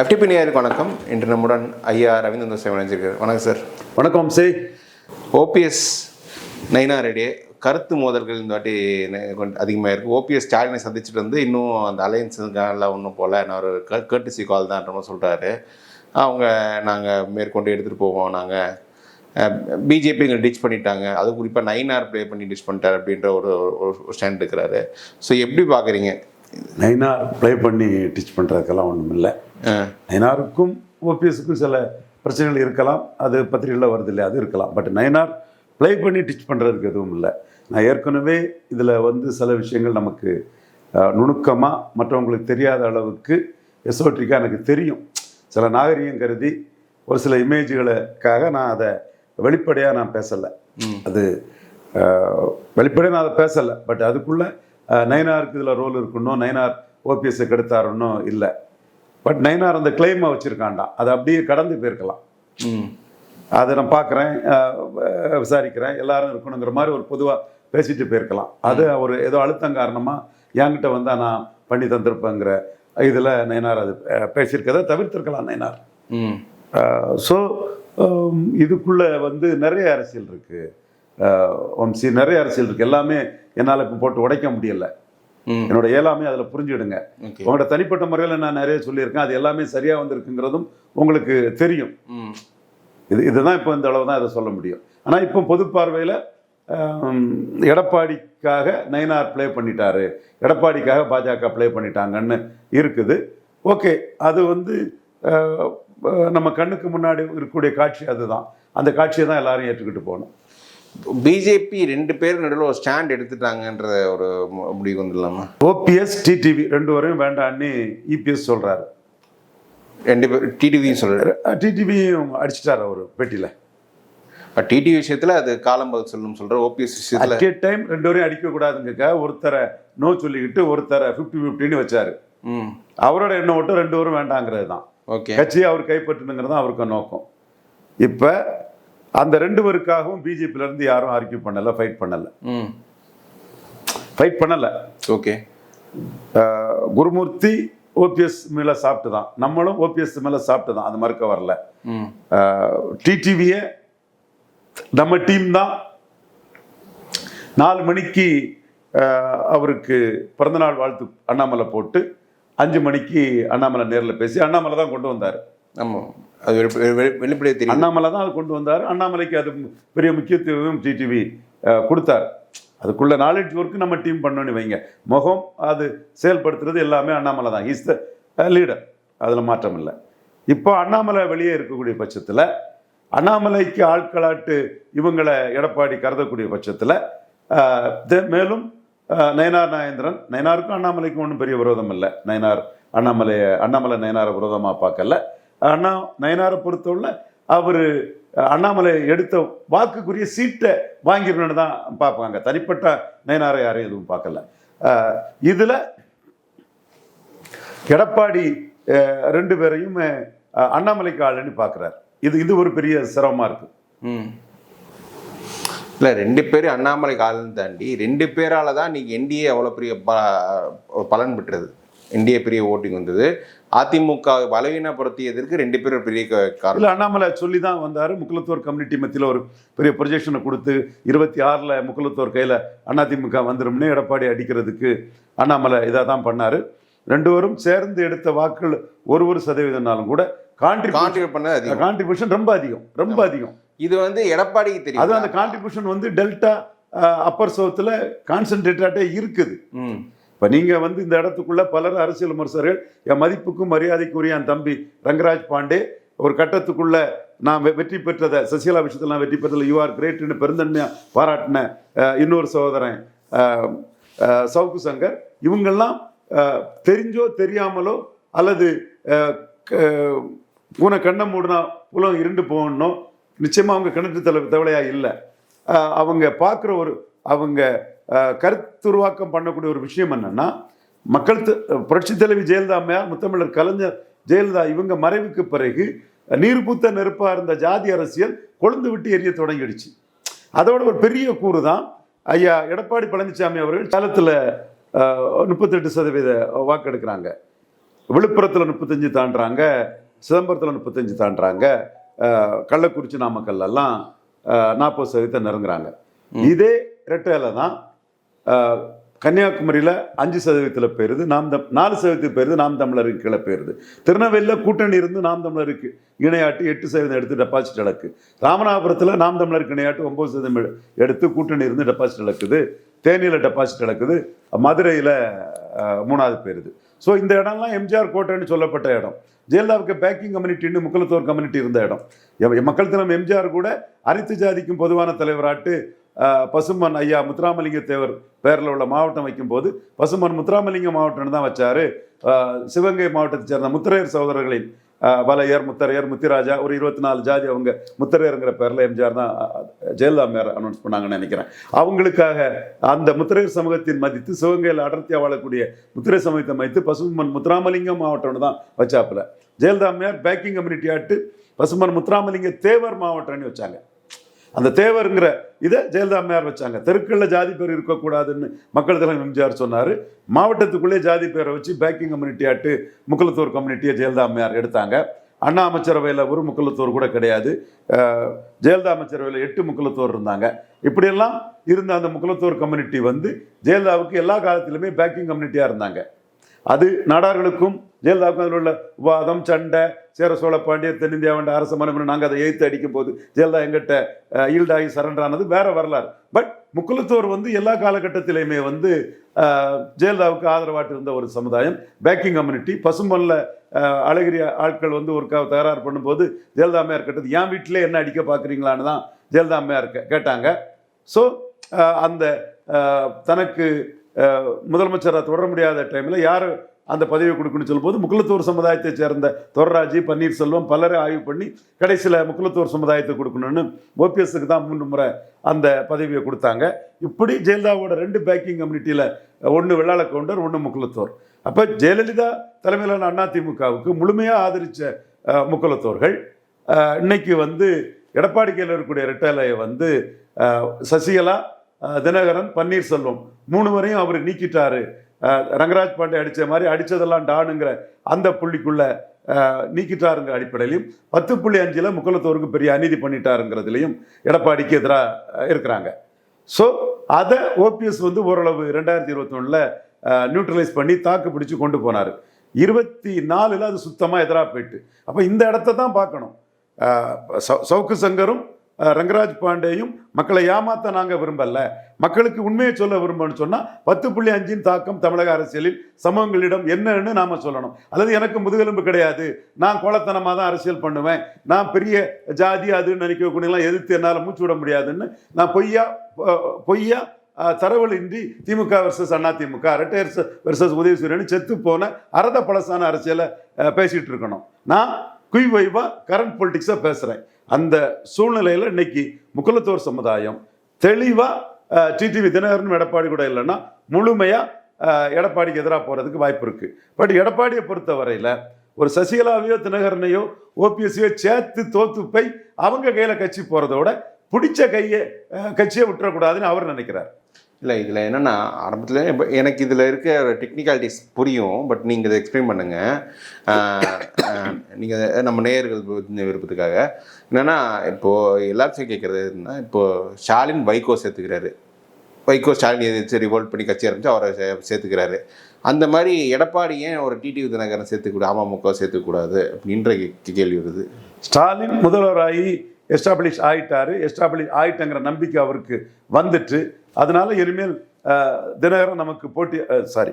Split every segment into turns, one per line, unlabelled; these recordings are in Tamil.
எஃப்டிபி நேயருக்கு வணக்கம். இன்று நம்முடன் ஐயா ரவீந்திர சேவன் இணைஞ்சிருக்கார் வணக்கம் சார்.
வணக்கம் சே
ஓபிஎஸ் நைனா ரெடி கருத்து மோதல்கள் இந்த வாட்டி அதிகமாக இருக்குது ஓபிஎஸ் ஸ்டாலினை சந்திச்சுட்டு வந்து இன்னும் அந்த அலையன்ஸுக்கெல்லாம் ஒன்றும் போகல நான் ஒரு கேர்டிசி கால் தான்ற சொல்கிறாரு அவங்க நாங்கள் மேற்கொண்டு எடுத்துகிட்டு போவோம் நாங்கள் பிஜேபி எங்களை டிச் பண்ணிட்டாங்க. அது குறிப்பாக நைனார் ப்ளே பண்ணி டிச் பண்ணிட்டார் அப்படின்ற ஒரு ஒரு ஸ்டாண்ட் இருக்கிறாரு ஸோ எப்படி பார்க்குறீங்க
நைனார் ப்ளே பண்ணி டீச் பண்ணுறதுக்கெல்லாம் ஒன்றும் இல்லை நைனாருக்கும் ஓபிஎஸ்க்கும் சில பிரச்சனைகள் இருக்கலாம். அது பத்திரிகையில் வருது இல்லையா? அது இருக்கலாம். பட் நைனார் ப்ளே பண்ணி டீச் பண்ணுறதுக்கு எதுவும் இல்லை. நான் ஏற்கனவே இதில் வந்து சில விஷயங்கள் நமக்கு நுணுக்கமாக மற்றவங்களுக்கு தெரியாத அளவுக்கு எசோட்ரிக்காக எனக்கு தெரியும். சில நாகரிகம் கருதி ஒரு சில இமேஜ்களுக்காக நான் அதை வெளிப்படையாக நான் பேசலை. அது வெளிப்படையாக நான் அதை பேசலை. பட் அதுக்குள்ளே நைனாருக்கு இதில் ரோல் இருக்கணும் நைனார் ஓபிஎஸ்ஸை கெடுத்தாருன்னும் இல்லை. பட் நைனார் அந்த கிளைமை வச்சுருக்காண்டா அதை அப்படியே கடந்து போயிருக்கலாம்.
ம்.
அதை நான் பார்க்குறேன் விசாரிக்கிறேன் எல்லாரும் இருக்கணுங்கிற மாதிரி ஒரு பொதுவாக பேசிட்டு போயிருக்கலாம். அது ஒரு ஏதோ அழுத்தம் காரணமாக என்கிட்ட வந்தால் நான் பண்ணி தந்திருப்பேங்கிற இதில் நைனார் அது பேசியிருக்கதை தவிர்த்திருக்கலாம் நைனார்
ம்.
ஸோ இதுக்குள்ளே வந்து நிறைய அரசியல் இருக்குது வம்சி நிறைய அரசியல் இருக்குது எல்லாமே என்னால் இப்போ போட்டு உடைக்க முடியல. என்னோட இயலாமே அதில் புரிஞ்சுடுங்க. உங்களோட தனிப்பட்ட முறையில் நான் நிறைய சொல்லியிருக்கேன். அது எல்லாமே சரியாக வந்திருக்குங்கிறதும் உங்களுக்கு தெரியும். இது இதுதான் இப்போ இந்த அளவு தான் இதை சொல்ல முடியும். ஆனால் இப்போ பொது பார்வையில் எடப்பாடிக்காக நயனார் ப்ளே பண்ணிட்டாரு. எடப்பாடிக்காக பாஜக ப்ளே பண்ணிட்டாங்கன்னு இருக்குது. ஓகே அது வந்து நம்ம கண்ணுக்கு முன்னாடி இருக்கக்கூடிய காட்சி அதுதான். அந்த காட்சியை தான் எல்லாரும் ஏற்றுக்கிட்டு போகணும்.
பிஜேபி ரெண்டு பேர் நடுவில் ஒரு ஸ்டாண்ட் எடுத்துட்டாங்கன்ற ஒரு முடிவு வந்துடலாமா?
ஓபிஎஸ் டிடிவி ரெண்டு வரையும் வேண்டான்னு இபிஎஸ் சொல்கிறாரு
ரெண்டு பேர் டிடிவியும் சொல்கிறாரு
டிடிவியும் அடிச்சிட்டார் அவர் பேட்டியில்.
பட் டிடிவி விஷயத்தில் அது காலம் பதில் சொல்லும் சொல்கிற ஓபிஎஸ் விஷயத்தில்.
அட் டைம் ரெண்டு வரையும் அடிக்கக்கூடாதுங்க ஒருத்தரை நோ சொல்லிக்கிட்டு ஒருத்தரை ஃபிஃப்டி ஃபிஃப்டின்னு வச்சாரு.
ம்.
அவரோட எண்ணம் மட்டும் ரெண்டு பேரும் வேண்டாங்கிறது தான்
ஓகே.
கட்சியை அவர் கைப்பற்றணுங்கிறது தான் அவருக்கு நோக்கம். இப்போ அந்த ரெண்டு பேருக்காகவும் பிஜேபியில இருந்து யாரும் ஆர்கியூ பண்ணல ஃபைட் பண்ணல. ஃபைட் பண்ணல.
ஓகே.
குருமூர்த்தி ஓபிஎஸ் மேல சாப்பிட்டு தான் நம்மளும் ஓபிஎஸ் மேல சாப்பிட்டு தான் அது மறுக்க வரல. டிடிவியை நம்ம டீம் தான். நாலு மணிக்கு அவருக்கு பிறந்தநாள் வாழ்த்து அண்ணாமலை போட்டு அஞ்சு மணிக்கு அண்ணாமலை நேரில் பேசி அண்ணாமலை தான் கொண்டு வந்தார்.
ஆமாம் அது வெளிப்படையை வெளி- தெரியும்
அண்ணாமலை தான் அது கொண்டு வந்தார். அண்ணாமலைக்கு அது பெரிய முக்கியத்துவம் டிடிவி கொடுத்தார். அதுக்குள்ள நாலேஜ் ஒர்க்கு நம்ம டீம் பண்ணோன்னு வைங்க. முகம் அது செயல்படுத்துறது எல்லாமே அண்ணாமலை தான். இஸ் த லீடர் அதில் மாற்றம் இல்லை. இப்போ அண்ணாமலை வெளியே இருக்கக்கூடிய பட்சத்தில் அண்ணாமலைக்கு ஆட்களாட்டு இவங்களை எடப்பாடி கருதக்கூடிய பட்சத்தில் மேலும் நயனார் நாயந்திரன் நயனாருக்கும் அண்ணாமலைக்கும் ஒன்றும் பெரிய விரோதம் இல்லை. நயனார் அண்ணாமலையை அண்ணாமலை நயனாரை விரோதமாக பார்க்கல. அண்ணா நயனாரை பொறுத்தவரை அவர் அண்ணாமலை எடுத்த வாக்குக்குரிய சீட்டை வாங்கிடணும்னு தான் பார்ப்பாங்க. தனிப்பட்ட நயனாரை யாரையும் எதுவும் பார்க்கல. இதில் எடப்பாடி ரெண்டு பேரையும் அண்ணாமலைக்கு ஆளுன்னு பார்க்குறாரு. இது இது ஒரு பெரிய சிரமமாக இருக்கு.
ம். இல்லை ரெண்டு பேரும் அண்ணாமலை காலம் தாண்டி ரெண்டு பேரால் தான் இன்றைக்கி என்டிஏ அவ்வளோ பெரிய ப பலன் பெற்றது. என்டிஏ பெரிய ஓட்டிங் வந்தது. அதிமுக பலவீனப்படுத்தியதற்கு ரெண்டு பேரும் பெரிய காரணம்.
இல்ல அண்ணாமலை சொல்லி தான் வந்தார். முக்குலத்தோர் கம்யூனிட்டி மத்தியில் ஒரு பெரிய ப்ரொஜெக்ஷனை கொடுத்து இருபத்தி ஆறில் முக்குலத்தோர் கையில் அதிமுக வந்துரும்னு எடப்பாடி அடிக்கிறதுக்கு அண்ணாமலை இதாக தான் பண்ணார். ரெண்டு பேரும் சேர்ந்து எடுத்த வாக்குகள் ஒரு ஒரு சதவீதம்னாலும் கூட
கான்ட்ரிபியூட்
கான்ட்ரிபியூஷன் ரொம்ப அதிகம். ரொம்ப அதிகம்.
இது வந்து எடப்பாடிக்கு
அது
தெரியும்
அந்த கான்ட்ரிபியூஷன் வந்து டெல்டா அப்பர் சவுத்தில் கான்சென்ட்ரேட்டடாகவே இருக்குது. இப்போ நீங்கள் வந்து இந்த இடத்துக்குள்ளே பலர் அரசியல் விமர்சகர்கள் என் மதிப்புக்கும் மரியாதைக்குரிய என் தம்பி ரங்கராஜ் பாண்டே ஒரு கட்டத்துக்குள்ள நான் வெ- வெற்றி பெற்றதை சசிகலா விஷயத்தில் நான் வெற்றி பெற்றதில் யூ ஆர் கிரேட்னு பெருந்தன்மையாக பாராட்டின இன்னொரு சகோதரன் சவுக்கு சங்கர். இவங்கெல்லாம் தெரிஞ்சோ தெரியாமலோ அல்லது க- பூனை கண்ணை மூடினா புலம் இருண்டு போகணும். நிச்சயமாக அவங்க கிணற்று தலை தவளையாக இல்லை. அவங்க பார்க்குற ஒரு அவங்க கருத்துருவாக்கம் பண்ணக்கூடிய ஒரு விஷயம் என்னன்னா மக்கள் புரட்சி தலைவி ஜெயலலிதா அம்மையார் முத்தமிழர் கலைஞர் ஜெயலலிதா இவங்க மறைவுக்கு பிறகு நீர் பூத்த நெருப்பா இருந்த ஜாதி அரசியல் கொழுந்து விட்டு எரிய தொடங்கிடுச்சு. அதோட ஒரு பெரிய கூறு தான் ஐயா எடப்பாடி பழனிசாமி அவர்கள் காலத்தில் முப்பத்தெட்டு சதவீத வாக்கெடுக்கிறாங்க. விழுப்புரத்தில் முப்பத்தஞ்சு தாண்டுறாங்க சிதம்பரத்தில் முப்பத்தஞ்சு தாண்டுறாங்க கள்ளக்குறிச்சி நாமக்கல்ல எல்லாம் நாற்பது சதவீதம் நெருங்குறாங்க. இதே ரெட்டையில தான் கன்னியாகுமரியில் அஞ்சு சதவீதத்தில் போயிருது நாம் தம் நாலு சதவீதத்துக்கு போயிருது நாம் தமிழருக்கு கீழே போயிருது திருநெல்வேலியில் கூட்டணி இருந்து நாம் தமிழருக்கு இணையாட்டு எட்டு சதவீதம் எடுத்து டெபாசிட் இழக்கு. ராமநாதபுரத்தில் நாம் தமிழருக்கு இணையாட்டு ஒம்பது சதவீதம் எடுத்து கூட்டணி இருந்து டெபாசிட் இழக்குது. தேனியில் டெபாசிட் இழக்குது. மதுரையில் மூணாவது போயிருது ஸோ இந்த இடம்லாம் எம்ஜிஆர் கோட்டைன்னு சொல்லப்பட்ட இடம். ஜெயலலிதாவுக்கு பேக்கிங் கம்யூனிட்டின்னு முக்கலத்தோர் கம்யூனிட்டி இருந்த இடம். மக்கள் தினம் எம்ஜிஆர் கூட அனைத்து ஜாதிக்கும் பொதுவான தலைவராட்டு பசுமன் ஐயா முத்துராமலிங்க தேவர் பேரில் உள்ள மாவட்டம் வைக்கும்போது பசுமன் முத்துராமலிங்க மாவட்டம்னு தான் வச்சார். சிவகங்கை மாவட்டத்தை சேர்ந்த முத்திரையர் சகோதரர்களின் வலையர் முத்தரையர் முத்திராஜா ஒரு இருபத்தி நாலு ஜாதி அவங்க முத்திரையருங்கிற பேரில் எம்ஜிஆர் தான் ஜெயலலிதா மேயர் அனௌன்ஸ் பண்ணாங்கன்னு நினைக்கிறேன். அவங்களுக்காக அந்த முத்திரையர் சமூகத்தின் மதித்து சிவகங்கையில் அடர்த்தியாக வாழக்கூடிய முத்திரை சமூகத்தை மதித்து பசுமன் முத்துராமலிங்கம் மாவட்டம்னு தான் வச்சாப்புல. ஜெயலலிதா மேயர் பேக்கிங் கம்யூனிட்டி ஆட்டு பசுமன் முத்துராமலிங்க தேவர் மாவட்டம்னு வச்சாங்க. அந்த தேவருங்கிற இதை ஜெயலலிதா அம்மையார் வச்சாங்க. தெருக்களில் ஜாதி பேர் இருக்கக்கூடாதுன்னு மக்கள் தலைவர் எம்ஜிஆர் சொன்னார். மாவட்டத்துக்குள்ளே ஜாதி பேரை வச்சு பேக்கிங் கம்யூனிட்டி ஆட்டு முக்கலத்தூர் கம்யூனிட்டியை ஜெயலலிதா அம்மையார் எடுத்தாங்க. அண்ணா அமைச்சரவையில் ஒரு முக்கலத்தூர் கூட கிடையாது. ஜெயலலிதா அமைச்சரவையில் எட்டு முக்கலத்தூர் இருந்தாங்க. இப்படியெல்லாம் இருந்த அந்த முக்கலத்தூர் கம்யூனிட்டி வந்து ஜெயலலிதாவுக்கு எல்லா காலத்திலுமே பேக்கிங் கம்யூனிட்டியாக இருந்தாங்க. அது நாடார்களுக்கும் ஜெயலலிதாவுக்கும் அதில் உள்ள வாதம் சண்டை சேர சோழ பாண்டிய தென்னிந்தியா வேண்ட அரச மரபு நாங்கள் அதை எழுத்து அடிக்கும் போது ஜெயலலிதா எங்கிட்ட ஈல்டாகி சரண்டர் ஆனது வேற வரலாறு. பட் முக்குலத்தோர் வந்து எல்லா காலகட்டத்திலையுமே வந்து ஜெயலலிதாவுக்கு ஆதரவாட்டு இருந்த ஒரு சமுதாயம் பேக்கிங் கம்யூனிட்டி பசும்பொல்ல அழகிரிய அழகிரி ஆட்கள் வந்து ஒரு க- தகராறு பண்ணும்போது ஜெயலலிதா அம்மையார் கேட்டது என் வீட்டிலே என்ன அடிக்க பார்க்குறீங்களான்னு தான் ஜெயலலிதா அம்மையார் கேட்டாங்க. ஸோ அந்த தனக்கு முதலமைச்சராக தொடர முடியாத டைமில் யார் அந்த பதவியை கொடுக்குன்னு சொல்லும்போது முக்குளத்தூர் சமுதாயத்தை சேர்ந்த தொர்ராஜி பன்னீர்செல்வம் பலரை ஆய்வு பண்ணி கடைசியில் முக்குளத்தூர் சமுதாயத்தை கொடுக்கணும்னு ஓபிஎஸ்க்கு தான் மூன்று முறை அந்த பதவியை கொடுத்தாங்க. இப்படி ஜெயலலிதாவோட ரெண்டு பேக்கிங் கம்யூனிட்டியில் ஒன்று வெள்ளாள கவுண்டர் ஒன்று முக்குளத்தூர். அப்போ ஜெயலலிதா தலைமையிலான அதிமுகவுக்கு முழுமையாக ஆதரித்த முக்குளத்தோர்கள். இன்னைக்கு வந்து எடப்பாடி கையில் இருக்கக்கூடிய ரெட்டலையை வந்து சசிகலா தினகரன் பன்னீர்செல்வம் மூணு வரையும் அவர் நீக்கிட்டாரு. ரங்கராஜ் பாண்டே அடித்த மாதிரி அடித்ததெல்லாம் டானுங்கிற அந்த புள்ளிக்குள்ள நீக்கிட்டாருங்கிற அடிப்படையிலையும் பத்து புள்ளி அஞ்சில் முக்கலத்தோருக்கு பெரிய அநீதி பண்ணிட்டாருங்கிறதுலையும் எடப்பாடிக்கு எதிராக இருக்கிறாங்க. ஸோ அதை ஓபிஎஸ் வந்து ஓரளவு ரெண்டாயிரத்தி இருபத்தொன்னில் நியூட்ரலைஸ் பண்ணி தாக்கு பிடிச்சி கொண்டு போனார். இருபத்தி நாலில் அது சுத்தமாக எதிராக போயிட்டு. அப்போ இந்த இடத்த தான் பார்க்கணும். சவுக்கு சங்கரும் ரங்கராஜ் பாண்டேயும் மக்களை ஏமாத்த நாங்கள் விரும்பல. மக்களுக்கு உண்மையை சொல்ல விரும்பணும்னு சொன்னால் பத்து புள்ளி அஞ்சின் தாக்கம் தமிழக அரசியலில் சமூகங்களிடம் என்னன்னு நாம் சொல்லணும். அல்லது எனக்கு முதுகெலும்பு கிடையாது. நான் கோலத்தனமாக தான் அரசியல் பண்ணுவேன். நான் பெரிய ஜாதி அதுன்னு நினைக்கக்கூடியலாம் எதிர்த்து என்னால் மூச்சு விட முடியாதுன்னு நான் பொய்யா பொய்யா தரவலின்றி திமுக வெர்சஸ் அண்ணா திமுக ரெட்டையர்ஸ் வெர்சஸ் உதயசூரியன் செத்து போன அரத பழசான அரசியலை பேசிகிட்டு இருக்கணும். நான் குய் வைவா கரண்ட் பொலிட்டிக்ஸாக பேசுகிறேன் அந்த சூழ்நிலையில் இன்னைக்கு முக்குலத்தோர் சமுதாயம் தெளிவாக டிடிவி தினகரன் எடப்பாடி கூட இல்லைன்னா முழுமையாக எடப்பாடிக்கு எதிராக போகிறதுக்கு வாய்ப்பு இருக்குது பட் எடப்பாடியை பொறுத்த வரையில் ஒரு சசிகலாவையோ தினகரனையோ ஓபிஎஸ்சியோ சேர்த்து தோத்து போய் அவங்க கையில் கட்சி போகிறதோட பிடிச்ச கையை கட்சியை விட்டுறக்கூடாதுன்னு அவர் நினைக்கிறார்.
இல்லை இதில் என்னென்னா ஆரம்பத்தில் இப்போ எனக்கு இதில் இருக்க டெக்னிக்காலிட்டிஸ் புரியும் பட் நீங்கள் இதை எக்ஸ்பிளைன் பண்ணுங்கள் நீங்கள் நம்ம நேயர்கள் விருப்பத்துக்காக என்னென்னா இப்போது எல்லாத்தையும் கேட்குறது என்ன இப்போது ஸ்டாலின் வைகோ சேர்த்துக்கிறாரு. வைகோ ஸ்டாலின் எதிர்த்து ரிவோல்ட் பண்ணி கட்சி ஆரம்பிச்சு அவரை சே- சேர்த்துக்கிறாரு. அந்த மாதிரி எடப்பாடி ஏன் ஒரு டிடிவி தினகரன் சேர்த்துக்கூடாது அமமுக சேர்த்துக்கூடாது அப்படின்ற கேள்வி வருது.
ஸ்டாலின் முதல்வராகி எஸ்டாப்ளிஷ் ஆகிட்டாரு எஸ்டாப்ளிஷ் ஆகிட்டங்கிற நம்பிக்கை அவருக்கு வந்துட்டு அதனால இனிமேல் தினகரன் நமக்கு போட்டி சாரி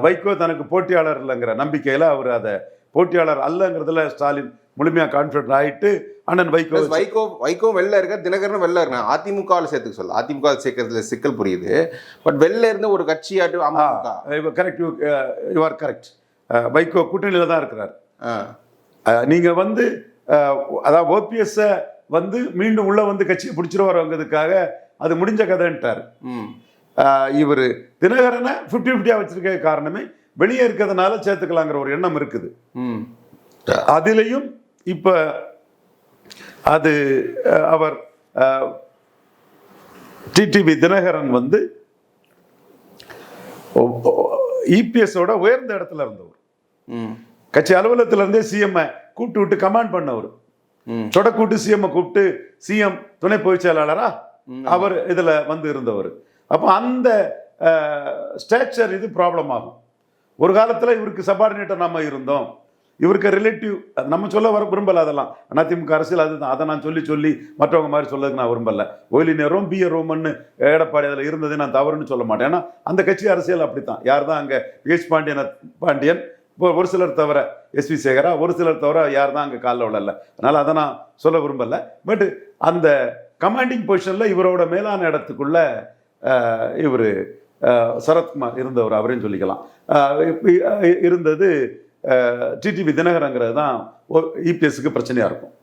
வைகோ தனக்கு போட்டியாளர் இல்லைங்கிற நம்பிக்கையில் அவர் அதை போட்டியாளர் அல்லங்கிறதுல ஸ்டாலின் முழுமையாக கான்ஃபிடன்ட் ஆயிட்டு அண்ணன் வைகோ
வைகோ வைகோ வெளில இருக்க தினகரன் வெளில இருக்கான். அதிமுகவில் சேர்த்துக்க சொல்ல. அதிமுக சேர்க்கறதுல சிக்கல் புரியுது. பட் வெளில இருந்து ஒரு கட்சியாட்டு
correct you are correct Vaiko கூட்டணியில் தான் இருக்கிறார்.
ஆ.
அஹ், நீங்க வந்து அதாவது ஓபிஎஸ்ஸை வந்து மீண்டும் உள்ள வந்து கட்சியை பிடிச்சிருவாருங்கிறதுக்காக அது முடிஞ்ச கதைன்ட்டார்.
ம்.
இவர் தினகரனை ஃபிஃப்டி ஃபிஃப்டியாக வச்சிருக்க காரணமே வெளியே இருக்கிறதுனால சேர்த்துக்கலாங்கிற ஒரு எண்ணம் இருக்குது.
ம்.
அதிலையும் இப்போ அது அவர் டிடிவி தினகரன் வந்து இபிஎஸோட உயர்ந்த இடத்துல இருந்தவர்.
ம்.
கட்சி அலுவலகத்துல இருந்தே சிஎம் கூப்பிட்டு விட்டு கமாண்ட் பண்ணவர். தொடக்கூட்டு சிஎம் கூப்பிட்டு சிஎம் துணை பொதுச் செயலாளரா. அவர் இதுல வந்து இருந்தவர். அப்போ அந்த ஸ்டேச்சர் இது ப்ராப்ளம் ஆகும். ஒரு காலத்துல இவருக்கு சபார்டினேட்டர் நம்ம இருந்தோம். இவருக்கு ரிலேட்டிவ் நம்ம சொல்ல வர விரும்பல அதெல்லாம். அதிமுக அரசியல் அதுதான். அதை நான் சொல்லி சொல்லி மற்றவங்க மாதிரி சொல்லதுக்கு நான் விரும்பல. ஒயிலி நேரம் பி ரோமன்னு எடப்பாடி அதில் இருந்தது நான் தவறுன்னு சொல்ல மாட்டேன். ஏன்னா அந்த கட்சி அரசியல் அப்படித்தான். யார் தான் அங்கே பிஹெச் பாண்டியன் பாண்டியன் இப்போ ஒரு சிலர் தவிர எஸ்வி சேகரா ஒரு சிலர் தவிர யார் தான் அங்கே காலில் விழல. அதனால் அதை நான் சொல்ல விரும்பல. பட் அந்த கமாண்டிங் பொசிஷனில் இவரோட மேலான இடத்துக்குள்ள இவர் சரத்குமார் இருந்தவர் அவரையும் சொல்லிக்கலாம். இருந்தது டிடிவி தினகரங்கிறது தான் இபிஎஸ்க்கு பிரச்சனையாக இருக்கும்.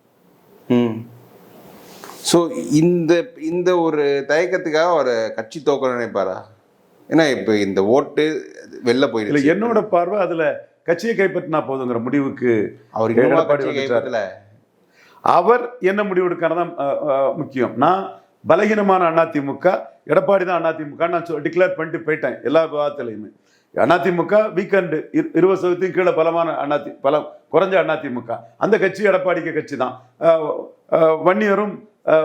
ஸோ இந்த இந்த ஒரு தயக்கத்துக்காக ஒரு கட்சி தோக்க நினைப்பாரா? ஏன்னா இப்போ இந்த ஓட்டு வெளில போயிடுச்சு.
என்னோட பார்வை அதில் கட்சியை கைப்பற்றினா போதுங்கிற முடிவுக்கு
அவர்
எடப்பாடி அவர் என்ன முடிவெடுக்கிறது தான் முக்கியம். நான் பலகீனமான அதிமுக எடப்பாடி தான் அதிமுக நான் டிக்ளேர் பண்ணிட்டு போயிட்டேன் எல்லா விவாதத்திலையுமே. அதிமுக வீக்கெண்டு இருபது சதவீதத்தையும் கீழே பலமான அண்ணாதி பலம் குறைஞ்ச அதிமுக. அந்த கட்சி எடப்பாடிக்கு கட்சி தான். வன்னியரும்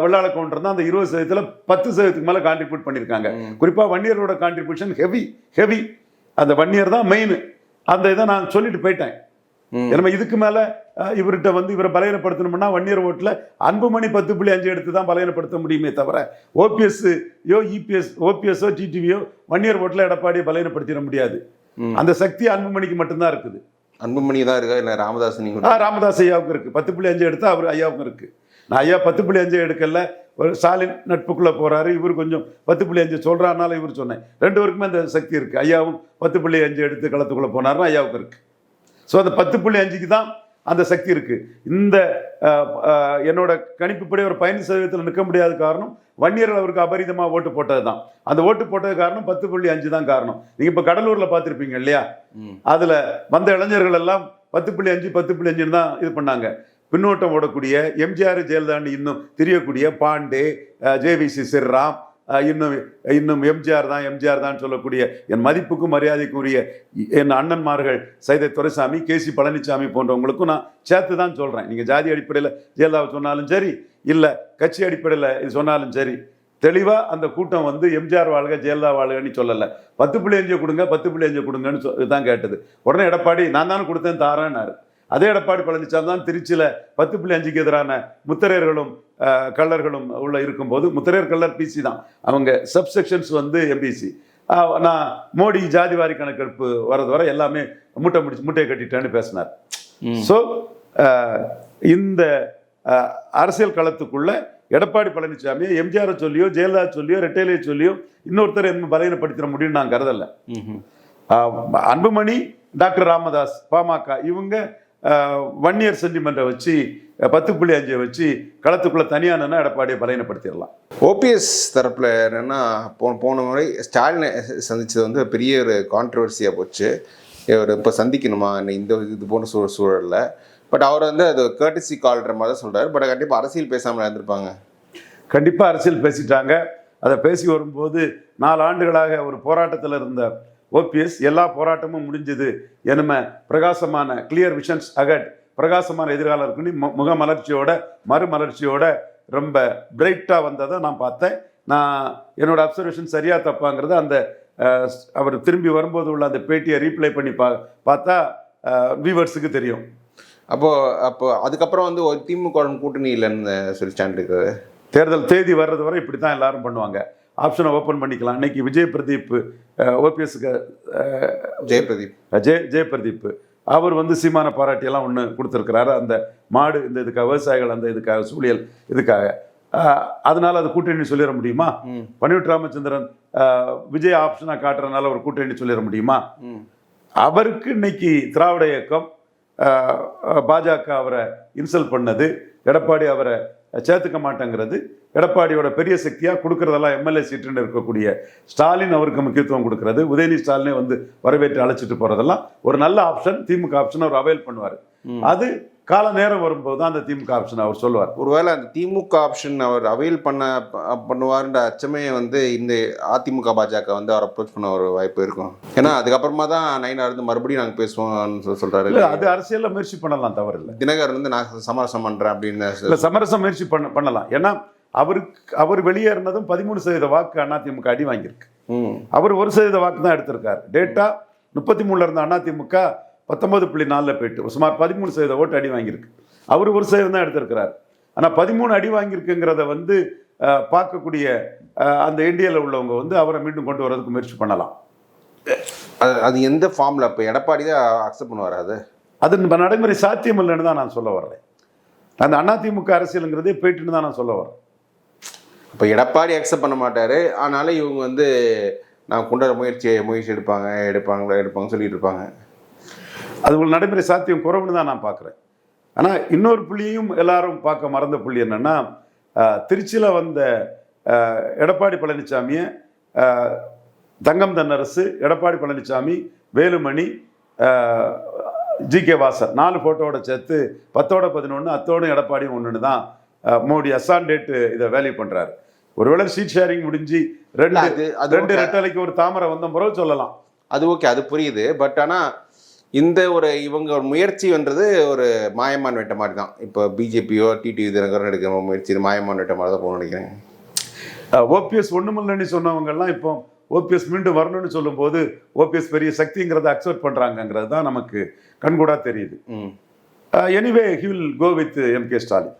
வெள்ளாள கவுண்டர் தான் அந்த இருபது சதவீதத்தில் பத்து சதவீதத்துக்கு மேலே கான்ட்ரிபியூட் பண்ணியிருக்காங்க. குறிப்பாக வன்னியரோட கான்ட்ரிபியூஷன் ஹெவி ஹெவி அந்த வன்னியர் தான் மெயின் அந்த இதை நான் சொல்லிட்டு போயிட்டேன். நம்ம இதுக்கு மேல இவர்கிட்ட வந்து இவரை பலகீனப்படுத்தணும்னா வன்னியர் ஓட்டுல அன்புமணி பத்து புள்ளி அஞ்சு எடுத்து தான் பலகீனப்படுத்த முடியுமே தவிர ஓபிஎஸ் யோ இபிஎஸ் ஓபிஎஸ்ஓ டிடிவியோ வன்னியர் ஓட்டுல எடப்பாடியை பலகீனப்படுத்திட முடியாது. அந்த சக்தி அன்புமணிக்கு மட்டும்தான் இருக்குது.
அன்புமணி தான் இருக்கா? இல்லை ராமதாஸ்
ஆ
நீங்கள்
ராமதாஸ் ஐயாவுக்கு இருக்கு. பத்து புள்ளி அஞ்சு எடுத்தா அவர் ஐயாவுக்கும் இருக்கு. நான் ஐயா பத்து புள்ளி அஞ்சு எடுக்கல. ஒரு ஸ்டாலின் நட்புக்குள்ள போறாரு. இவர் கொஞ்சம் பத்து புள்ளி அஞ்சு சொல்றாருனால இவர் சொன்னேன். ரெண்டு பேருக்குமே அந்த சக்தி இருக்கு. ஐயாவும் பத்து புள்ளி அஞ்சு எடுத்து களத்துக்குள்ள போனாருன்னா ஐயாவுக்கு இருக்கு. ஸோ அந்த பத்து புள்ளி அஞ்சுக்கு தான் அந்த சக்தி இருக்கு. இந்த என்னோட கணிப்புப்படி ஒரு பதினஞ்சு சதவீதத்தில் நிற்க முடியாத காரணம் வன்னியர்கள் அவருக்கு அபரிதமாக ஓட்டு போட்டது தான் அந்த ஓட்டு போட்டது காரணம் பத்து புள்ளி அஞ்சு தான் காரணம். நீங்கள் இப்போ கடலூரில் பார்த்துருப்பீங்க இல்லையா. அதுல வந்த இளைஞர்கள் எல்லாம் பத்து புள்ளி அஞ்சு பத்து புள்ளி அஞ்சுன்னு தான் இது பண்ணாங்க. பின்னோட்டம் ஓடக்கூடிய எம்ஜிஆர் ஜெயலலிதான்னு இன்னும் தெரியக்கூடிய பாண்டே ஜேவிசி சிர்ராம் இன்னும் இன்னும் எம்ஜிஆர் தான் எம்ஜிஆர் தான் சொல்லக்கூடிய என் மதிப்புக்கும் மரியாதைக்குரிய என் அண்ணன்மார்கள் சைதை துரைசாமி கேசி பழனிசாமி போன்றவங்களுக்கும் நான் சேர்த்து தான் சொல்கிறேன் நீங்கள் ஜாதி அடிப்படையில் ஜெயலலிதாவை சொன்னாலும் சரி இல்லை கட்சி அடிப்படையில் இது சொன்னாலும் சரி தெளிவாக அந்த கூட்டம் வந்து எம்ஜிஆர் வாழ்க ஜெயலலிதா வாழ்கன்னு சொல்லலை. பத்து புள்ளி அஞ்சு கொடுங்க பத்து புள்ளி அஞ்சு கொடுங்கன்னு சொ தான் கேட்டது. உடனே எடப்பாடி நான் தானே கொடுத்தேன் தாரேன்னாரு. அதே எடப்பாடி பழனிசாமி தான் திருச்சியில் பத்து புள்ளி அஞ்சுக்கு எதிரான முத்திரையர்களும் அஹ், கள்ளர்களும் உள்ள இருக்கும்போது முத்திரையர் கள்ளர் பிசி தான். அவங்க சப்செக்ஷன்ஸ் வந்து எம்பிசி நான் மோடி ஜாதிவாரி கணக்கெடுப்பு வரது வரை எல்லாமே மூட்டை முடிச்சு மூட்டையை கட்டிட்டேன்னு பேசினார். ஸோ இந்த அரசியல் களத்துக்குள்ள எடப்பாடி பழனிசாமியை எம்ஜிஆரை சொல்லியோ ஜெயலலிதா சொல்லியோ ரெட்டையிலே சொல்லியோ இன்னொருத்தர் என்ன பலகீனப்படுத்திட முடியும்னு நான் கருதல அன்புமணி டாக்டர் ராமதாஸ் பாமக இவங்க வன்னியர் சென்டிமெண்ட்டை வச்சு பத்து புள்ளி அஞ்சை வச்சு களத்துக்குள்ள தனியானா எடப்பாடியை பலகீனப்படுத்திடலாம்
ஓபிஎஸ் தரப்புல என்னன்னா போன போன முறை ஸ்டாலினை சந்திச்சது வந்து பெரிய ஒரு கான்ட்ரவர்சியாக போச்சு. இவர் இப்போ சந்திக்கணுமா? இந்த இது போன்ற சூழ சூழலில். பட் அவர் வந்து அது கேர்டிசி கால்ன்ற மாதிரி தான் சொல்கிறார் பட் கண்டிப்பாக அரசியல் பேசாமல் இருந்திருப்பாங்க.
கண்டிப்பாக அரசியல் பேசிட்டாங்க. அதை பேசி வரும்போது நாலு ஆண்டுகளாக ஒரு போராட்டத்தில் இருந்த ஓபிஎஸ் எல்லா போராட்டமும் முடிஞ்சது. என்னமே பிரகாசமான கிளியர் விஷன்ஸ் அகட் பிரகாசமான எதிர்காலம் இருக்குன்னு மு- முகமலர்ச்சியோட மறுமலர்ச்சியோட ரொம்ப பிரைட்டாக வந்ததை நான் பார்த்தேன். நான் என்னோட அப்சர்வேஷன் சரியா தப்பாங்கிறது அந்த அவர் திரும்பி வரும்போது உள்ள அந்த பேட்டியை ரீப்ளை பண்ணி பா பார்த்தா வியூவர்ஸுக்கு தெரியும்.
அப்போ அப்போ அதுக்கப்புறம் வந்து ஒரு திமுக கூட்டணி இல்லைன்னு சொல்லி இருக்குது
தேர்தல் தேதி வர்றது வரை இப்படி தான் எல்லாரும் பண்ணுவாங்க. ஆப்ஷனை ஓப்பன் பண்ணிக்கலாம். இன்னைக்கு விஜய் பிரதீப் ஓபிஎஸ்க்கு
ஜெயபிரதீப்
ஜெய ஜெய் பிரதீப். அவர் வந்து சீமான பாராட்டியெல்லாம் ஒன்று கொடுத்துருக்கிறாரு. அந்த மாடு இந்த இதுக்காக விவசாயிகள் அந்த இதுக்காக சூழியல் இதுக்காக. அதனால அது கூட்டணி சொல்லிட முடியுமா?
ம்.
பன்னியூட் ராமச்சந்திரன் விஜய் ஆப்ஷனாக காட்டுறதுனால ஒரு கூட்டணி சொல்லிட முடியுமா? அவருக்கு இன்னைக்கு திராவிட இயக்கம் பாஜக அவரை இன்சல்ட் பண்ணது எடப்பாடி அவரை சேர்த்துக்க மாட்டேங்கிறது. எடப்பாடியோட பெரிய சக்தியா கொடுக்கறதெல்லாம் எம்எல்ஏ சீட்டுன்னு இருக்கக்கூடிய ஸ்டாலின் அவருக்கு முக்கியத்துவம் கொடுக்கறது. உதயநிதி ஸ்டாலினே வந்து வரவேற்று அழைச்சிட்டு போறதெல்லாம் ஒரு நல்ல ஆப்ஷன் திமுக ஆப்ஷன் அவர் அவைல் பண்ணுவார். அது கால நேரம் வரும்போது தான் அந்த திமுக ஆப்ஷன் அவர் சொல்லுவார்.
ஒருவேளை அந்த திமுக ஆப்ஷன் அவர் அவைல் பண்ண பண்ணுவார்ன்ற அச்சமே வந்து இந்த அதிமுக பாஜக வந்து அவர் அப்ரோச் பண்ண ஒரு வாய்ப்பு இருக்கும். ஏன்னா அதுக்கப்புறமா தான் நைனார் வந்து மறுபடியும் நாங்கள் பேசுவோம்னு
இல்ல அது அரசியல்ல முயற்சி பண்ணலாம் தவறு இல்லை.
தினகர் வந்து நான் சமரசம் பண்றேன் அப்படின்னு
இல்ல சமரச முயற்சி பண்ண பண்ணலாம். ஏன்னா அவருக்கு அவர் வெளியேறினதும் பதிமூணு சதவீத வாக்கு அதிமுக அடி வாங்கியிருக்கு.
ம்.
அவர் ஒரு சதவீத வாக்கு தான் எடுத்திருக்காரு. டேட்டா முப்பத்தி மூணுல இருந்த அதிமுக பத்தொன்பது புள்ளி நாலில் போயிட்டு சுமார் பதிமூணு சதவீத ஓட்டு அடி வாங்கியிருக்கு. அவர் ஒரு சதவீதம் தான் எடுத்திருக்கிறார். ஆனால் பதிமூணு அடி வாங்கியிருக்குங்கிறத வந்து பார்க்கக்கூடிய அந்த இந்தியாவில் உள்ளவங்க வந்து அவரை மீண்டும் கொண்டு வரதுக்கு முயற்சி பண்ணலாம்.
அது எந்த ஃபார்ம்ல இப்போ எடப்பாடி தான் அக்செப்ட் பண்ணுவார் அது?
அது நடைமுறை சாத்தியம் இல்லைன்னு தான் நான் சொல்ல வர்றேன் அந்த அதிமுக அரசியலுங்கிறதே போயிட்டுன்னு தான் நான் சொல்ல வர்றேன்
இப்போ எடப்பாடி அக்செப்ட் பண்ண மாட்டாரு. ஆனாலும் இவங்க வந்து நான் கொண்டு வர முயற்சி முயற்சி எடுப்பாங்க எடுப்பாங்களா எடுப்பாங்கன்னு சொல்லிட்டு இருப்பாங்க.
அது ஒரு நடைமுறை சாத்தியம் குறைவுன்னு தான் நான் பார்க்குறேன். ஆனால் இன்னொரு புள்ளியும் எல்லாரும் பார்க்க மறந்த புள்ளி என்னன்னா திருச்சியில் வந்த எடப்பாடி பழனிசாமியை தங்கம் தென்னரசு எடப்பாடி பழனிசாமி வேலுமணி ஜி கே வாசர் நாலு ஃபோட்டோவோட சேர்த்து பத்தோட பதினொன்று அத்தோடும் எடப்பாடியும் ஒன்றுன்னு தான் மோடி அசான் டேட்டு இதை வேல்யூ பண்ணுறாரு ஒருவேளை சீட் ஷேரிங் முடிஞ்சு ரெண்டு ரெண்டு. ரெட்டலைக்கு ஒரு தாமரை வந்த பிறகு சொல்லலாம்.
அது ஓகே அது புரியுது. பட் ஆனால் இந்த ஒரு இவங்க ஒரு முயற்சின்றது ஒரு மாயமான் வெட்ட மாதிரி தான் இப்போ பிஜேபியோ டிடிவி தினகரன் எடுக்கிற முயற்சி மாயமான் வெட்ட மாதிரி தான் போகணும்னு நினைக்கிறேன்
ஓபிஎஸ் ஒண்ணுமில்லைன்னு சொன்னவங்கெல்லாம் இப்போ ஓபிஎஸ் மீண்டும் வரணும்னு சொல்லும்போது ஓபிஎஸ் பெரிய சக்திங்கிறத அக்செப்ட் பண்றாங்கங்கிறது தான் நமக்கு கண்கூடா தெரியுது. Anyway he will go with M K Stalin